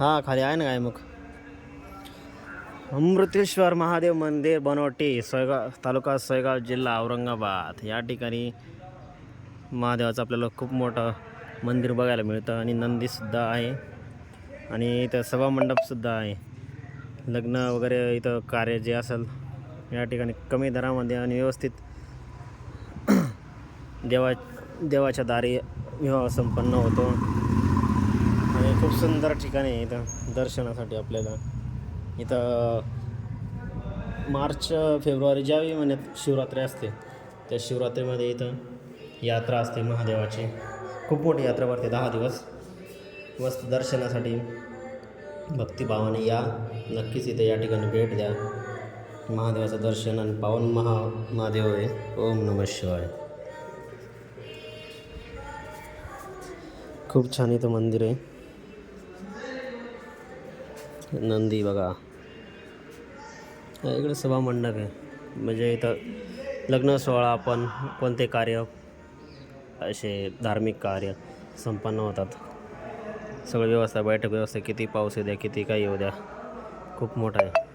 हा खाली आहे ना काय मग अमृतेश्वर महादेव मंदिर बनवटी सोयगाव तालुका सोयगाव जिल्हा औरंगाबाद. या ठिकाणी महादेवाचं आपल्याला खूप मोठं मंदिर बघायला मिळतं आणि नंदीसुद्धा आहे. आणि इथं सभामंडपसुद्धा आहे. लग्न वगैरे इथं कार्य जे असेल या ठिकाणी कमी दरामध्ये आणि व्यवस्थित देवा देवाच्या दारी विवाह संपन्न होतो. खूप सुंदर ठिकाण आहे इथं दर्शनासाठी आपल्याला. इथं मार्च फेब्रुवारी ज्यावेळी महिन्यात शिवरात्री असते त्या शिवरात्रीमध्ये इथं यात्रा असते महादेवाची. खूप मोठी यात्रा भरते दहा दिवस. मस्त दर्शनासाठी भक्तिभावाने या. नक्कीच इथे या ठिकाणी भेट द्या. महादेवाचं दर्शन आणि पावन महा महादेव आहे. ओम नम शिवाय. खूप छान इथं मंदिर आहे. नंदी बघा. इकडे सभा मंडप आहे. म्हणजे इथं लग्न सोहळा आपण कोणते कार्य? असे धार्मिक कार्य संपन्न होतात. सगळं व्यवस्था बैठक व्यवस्था किती पाऊस येऊ द्या किती काही येऊ द्या. खूप मोठा आहे.